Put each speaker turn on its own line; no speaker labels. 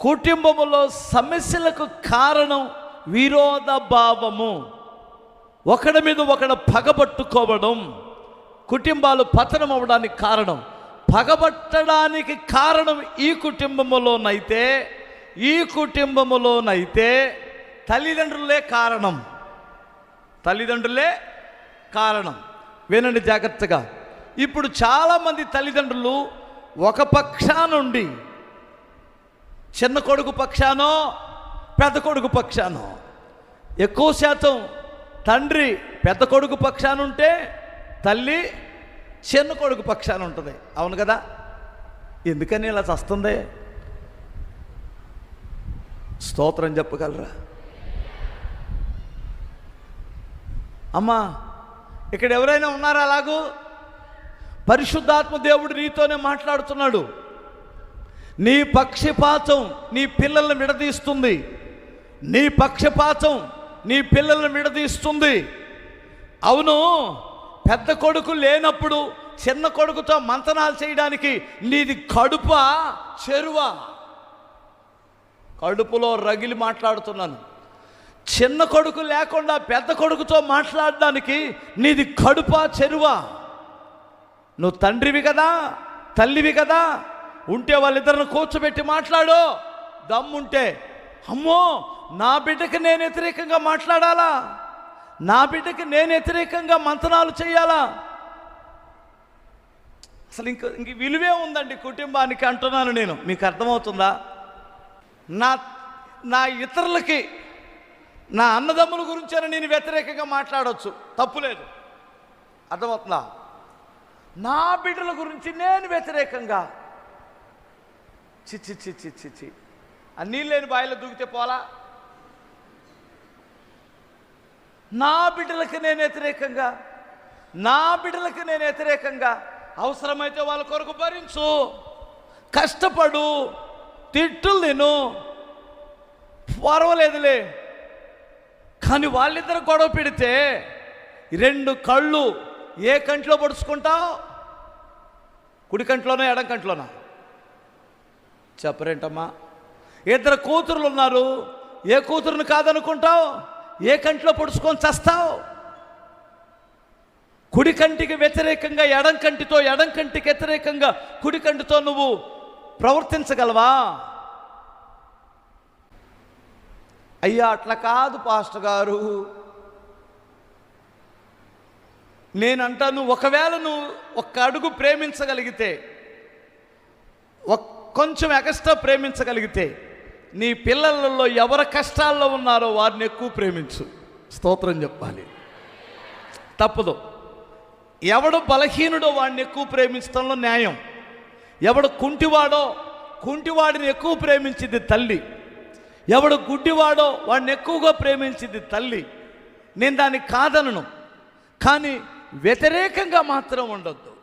కుటుంబములో సమస్యలకు కారణం విరోధ భావము. ఒకడి మీద ఒకడు పగబట్టుకోవడం కుటుంబాలు పతనం అవ్వడానికి కారణం. పగబట్టడానికి కారణం ఈ కుటుంబములోనైతే ఈ కుటుంబములోనైతే తల్లిదండ్రులే కారణం. తల్లిదండ్రులే కారణం. వినండి జాగ్రత్తగా. ఇప్పుడు చాలామంది తల్లిదండ్రులు ఒక పక్షా నుండి చిన్న కొడుకు పక్షానో పెద్ద కొడుకు పక్షానో? ఎక్కువ శాతం తండ్రి పెద్ద కొడుకు పక్షాన ఉంటే తల్లి చిన్న కొడుకు పక్షాన ఉంటుంది. అవును కదా? ఎందుకని ఇలా చస్తుంది? స్తోత్రం చెప్పగలరా? అమ్మా ఇక్కడ ఎవరైనా ఉన్నారా అలాగూ? పరిశుద్ధాత్మ దేవుడు నీతోనే మాట్లాడుతున్నాడు. నీ పక్షపాతం నీ పిల్లలను విడదీస్తుంది. నీ పక్షపాతం నీ పిల్లలను విడదీస్తుంది. అవును పెద్ద కొడుకు లేనప్పుడు చిన్న కొడుకుతో మంతనాలు చేయడానికి నీది కడుప చెరువా? కడుపులో రగిలి మాట్లాడుతున్నాను. చిన్న కొడుకు లేకుండా పెద్ద కొడుకుతో మాట్లాడడానికి నీది కడుప చెరువా? నువ్వు తండ్రివి కదా తల్లివి కదా ఉంటే వాళ్ళిద్దరిని కూర్చోబెట్టి మాట్లాడు. దమ్ముంటే అమ్మో నా బిడ్డకి నేను వ్యతిరేకంగా మాట్లాడాలా? నా బిడ్డకి నేను వ్యతిరేకంగా మంతనాలు చేయాలా అసలు ఇంక ఇంక విలువే ఉందండి కుటుంబానికి అంటున్నాను నేను. మీకు అర్థమవుతుందా? నా నా ఇతరులకి నా అన్నదమ్ముల గురించైనా నేను వ్యతిరేకంగా మాట్లాడవచ్చు తప్పులేదు అర్థమవుతుందా? నా బిడ్డల గురించి నేను వ్యతిరేకంగా చిచ్చి చిచ్చి చిచ్చి ఆ నీళ్ళు లేని బాయిలో దూకితే పోలా? నా బిడ్డలకి నేను వ్యతిరేకంగా నా బిడ్డలకి నేను వ్యతిరేకంగా అవసరమైతే వాళ్ళ కొరకు భరించు. కష్టపడు తిట్టులు నేను పర్వాలేదులే. కానీ వాళ్ళిద్దరు గొడవ పెడితే రెండు కళ్ళు ఏ కంట్లో పడుచుకుంటావు? కుడి కంట్లోనా ఎడం కంట్లోనా? చెప్పరేంటమ్మా? ఇద్దరు కూతురులు ఉన్నారు ఏ కూతురుని కాదనుకుంటావు? ఏ కంటిలో పొడుచుకొని చస్తావు? కుడి కంటికి వ్యతిరేకంగా ఎడం కంటితో ఎడం కంటికి వ్యతిరేకంగా కుడి కంటితో నువ్వు ప్రవర్తించగలవా? అయ్యా అట్లా కాదు పాస్టర్ గారు. నేనంటాను ఒకవేళ నువ్వు ఒక్క అడుగు ప్రేమించగలిగితే కొంచెం ఎక్స్ట్రా ప్రేమించగలిగితే నీ పిల్లలలో ఎవరి కష్టాల్లో ఉన్నారో వారిని ఎక్కువ ప్రేమించు. స్తోత్రం చెప్పాలి. తప్పదు. ఎవడు బలహీనుడో వాడిని ఎక్కువ ప్రేమించడంలో న్యాయం. ఎవడు కుంటివాడో కుంటివాడిని ఎక్కువ ప్రేమించింది తల్లి. ఎవడు గుడ్డివాడో వాడిని ఎక్కువగా ప్రేమించింది తల్లి. నేను దాన్ని కాదనను. కానీ వ్యతిరేకంగా మాత్రం ఉండొద్దు.